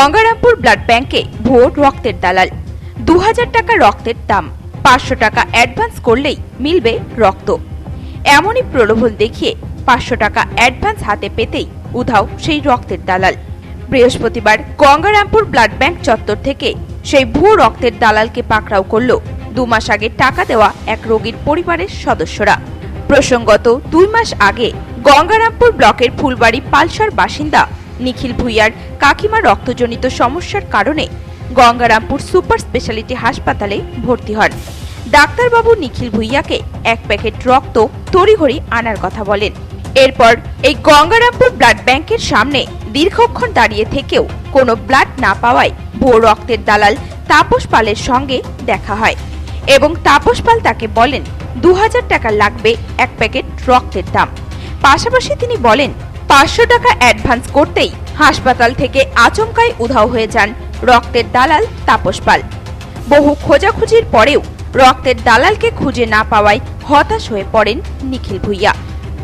Gangarampur blood ব্যাংকে vote রক্তের দালাল। দু হাজার টাকা রক্তের দাম, পাঁচশো টাকা অ্যাডভান্স করলেই মিলবে রক্ত। এমনই প্রলোভন দেখিয়ে পাঁচশো টাকা অ্যাডভান্স হাতে পেতেই উধাও সেই রক্তের দালাল। বৃহস্পতিবার গঙ্গারামপুর ব্লাড ব্যাংক চত্বর থেকে সেই ভুয়ো রক্তের দালালকে পাকড়াও করল দু মাস আগে টাকা দেওয়া এক রোগীর পরিবারের সদস্যরা। প্রসঙ্গত, দুই মাস আগে গঙ্গারামপুর ব্লকের ফুলবাড়ি পালসার বাসিন্দা নিখিল ভুইয়ার কাকিমা রক্তজনিত সমস্যার কারণে গঙ্গারামপুর সুপার স্পেশালিটি হাসপাতালে ভর্তি হন। ডাক্তারবাবু নিখিল ভুইয়াকে এক প্যাকেট রক্ত তড়িঘড়ি আনার কথা বলেন। এরপর এই গঙ্গারামপুর ব্লাড ব্যাংকের সামনে দীর্ঘক্ষণ দাঁড়িয়ে থেকেও কোনো ব্লাড না পাওয়ায় ভুয়ো রক্তের দালাল তাপস পালের সঙ্গে দেখা হয় এবং তাপস পাল তাকে বলেন দু হাজার টাকা লাগবে এক প্যাকেট রক্তের দাম। পাশাপাশি তিনি বলেন পাঁচশো টাকা অ্যাডভান্স করতেই হাসপাতাল থেকে আচমকাই উধাও হয়ে যান রক্তের দালাল তাপস পাল। বহু খোঁজাখুঁজির পরেও রক্তের দালালকে খুঁজে না পাওয়ায় হতাশ হয়ে পড়েন নিখিল ভুইয়া।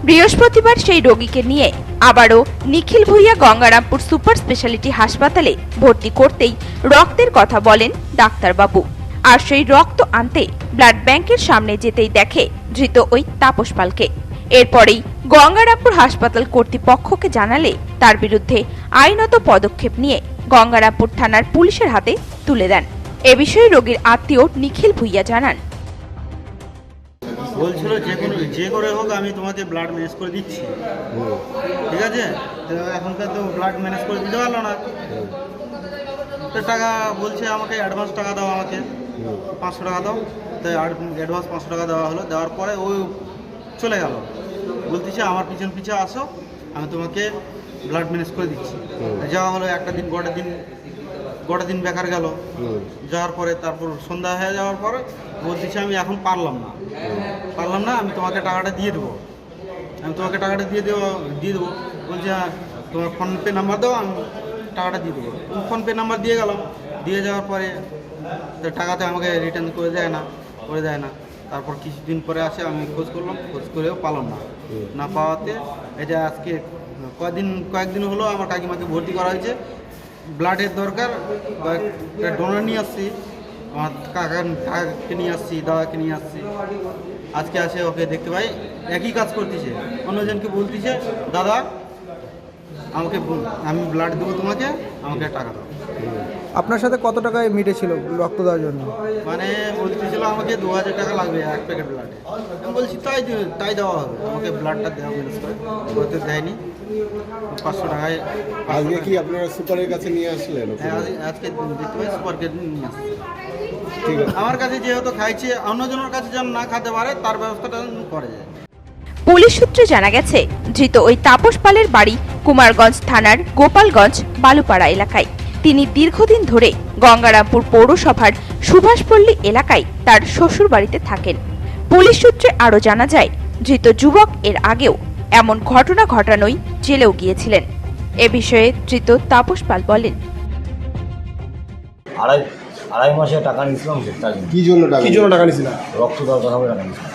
বৃহস্পতিবার সেই রোগীকে নিয়ে আবারও নিখিল ভুইয়া গঙ্গারামপুর সুপার স্পেশালিটি হাসপাতালে ভর্তি করতেই রক্তের কথা বলেন ডাক্তারবাবু। আর সেই রক্ত আনতে ব্লাড ব্যাংকের সামনে যেতেই দেখে ধৃত ওই তাপস পালকে। এরপরেই গঙ্গারামপুর হাসপাতাল কর্তৃপক্ষকে জানালে তার বিরুদ্ধে আইনত পদক্ষেপ নিয়ে গঙ্গারামপুর থানার পুলিশের হাতে তুলে দেন। এ বিষয়ে রোগীর আত্মীয় নিখিল ভুইয়া জানান। বলছিল যে কোনো যে করে হোক আমি তোমাকে ব্লাড ম্যানেজ করে দিচ্ছি। ঠিক আছে? এখনকার তো ব্লাড ম্যানেজ করে দিতে পারল না। তো টাকা বলছে আমাকে অ্যাডভান্স টাকা দাও আমাকে। পাঁচশো টাকা দাও। তো অ্যাডভান্স পাঁচশো টাকা দেওয়া হলো। দেওয়ার পরে ওই চলে গেল। বলতেছে আমার পিছন পিছে আসো আমি তোমাকে ব্লাড ম্যানেজ করে দিচ্ছি। যাওয়া হলো একটা দিন গোটা দিন গোটা দিন বেকার গেল। যাওয়ার পরে তারপর সন্ধ্যা হয়ে যাওয়ার পরে বলতেছে আমি এখন পারলাম না। পারলাম না আমি তোমাকে টাকাটা দিয়ে দেবো। আমি তোমাকে টাকাটা দিয়ে দেবো দিয়ে দেবো। বলছে হ্যাঁ, তোমার ফোনপে নাম্বার দাও আমি টাকাটা দিয়ে দেবো। ফোনপে নাম্বার দিয়ে গেলাম দিয়ে যাওয়ার পরে টাকাতে আমাকে রিটার্ন করে দেয় না করে দেয় না। তারপর কিছুদিন পরে আসে, আমি খোঁজ করলাম, খোঁজ করেও পালাম না। না পাওয়াতে এই যে আজকে কয়েকদিন কয়েকদিন হলো আমার কাকিমাকে ভর্তি করা হয়েছে। ব্লাডের দরকার, কয়েকটা ডোনার নিয়ে আসছি, আমার কাকা, কাকাকে নিয়ে আসছি, দাদাকে নিয়ে আসছি। আজকে আসে ওকে দেখতে পাই, একই কাজ করতেছে, অন্যজনকে বলতেছে, দাদা, আমাকে আমি ব্লাড দেবো তোমাকে, আমাকে টাকা দাও। আপনার সাথে কত টাকায় মিটেছিল রক্ত দেওয়ার জন্য? মানে বলতেছিল আমাকে দু হাজার টাকা লাগবে এক প্যাকেট ব্লাডে আমি বলছি তাই তাই দেওয়া হবে। আমাকে ব্লাডটা দেওয়া ম্যানেজ করে ওতে দেয়নি। পাঁচশো টাকায় আজকে কি আপনারা সুপারের কাছে নিয়ে আসলেন হ্যাঁ, আজকে দেখতে পাই সুপার গেট নিয়ে আসছে। ঠিক আছে। আমার কাছে যেহেতু খাইছে অন্যজনের কাছে যেন না খেতে পারে তার ব্যবস্থাটা যেন করে যায়। পুলিশ সূত্রে জানা গেছে ধৃত ওই তাপস পালের বাড়ি কুমারগঞ্জ থানার গোপালগঞ্জ বালুপাড়া এলাকায়। তিনি দীর্ঘদিন ধরে গঙ্গারামপুর পৌরসভার সুভাষপল্লী এলাকায় তার শ্বশুর বাড়িতে থাকেন। পুলিশ সূত্রে আরও জানা যায় ধৃত যুবক এর আগেও এমন ঘটনা ঘটানোই জেলেও গিয়েছিলেন। এ বিষয়ে ধৃত তাপস পাল বলেন। আড়াই আড়াই মাসে টাকা নিয়েছিলাম তার জন্য। কি জন্য টাকা কি জন্য টাকা নিয়েছিলেন রক্ত দেওয়ার কথা বলে টাকা নিয়েছিলাম।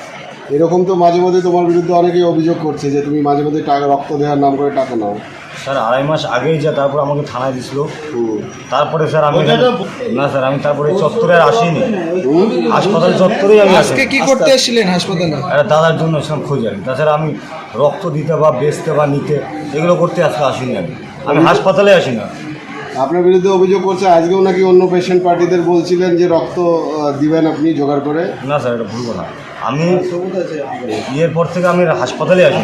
এরকম তো মাঝে মধ্যে তোমার বিরুদ্ধে অনেকেই অভিযোগ করছে যে তুমি মাঝে মধ্যে টাকা রক্ত দেওয়ার নাম করে টাকা নাও। স্যার আড়াই মাস আগেই যা তারপর আমাকে থানায় দিছিল। তারপরে স্যার আমি না স্যার আমি তারপরে চত্বরে আর আসিনি। হাসপাতাল চত্বরেই আমি আজকে কি করতে এসেছিলেন হাসপাতালে? একটা দাদার জন্য এসেছিলাম খোঁজ কি। তাছাড়া আমি রক্ত দিতে বা বেচতে বা নিতে এগুলো করতে আজকে আসিনি আমি। আমি হাসপাতালে আসি না। আপনার বিরুদ্ধে অভিযোগ করছে আজকেও নাকি অন্য পেশেন্ট পার্টিদের বলছিলেন যে রক্ত দিবেন আপনি জোগাড় করে। না স্যার এটা ভুল কথা। আমি ইয়ের পর থেকে আমি হাসপাতালে আসি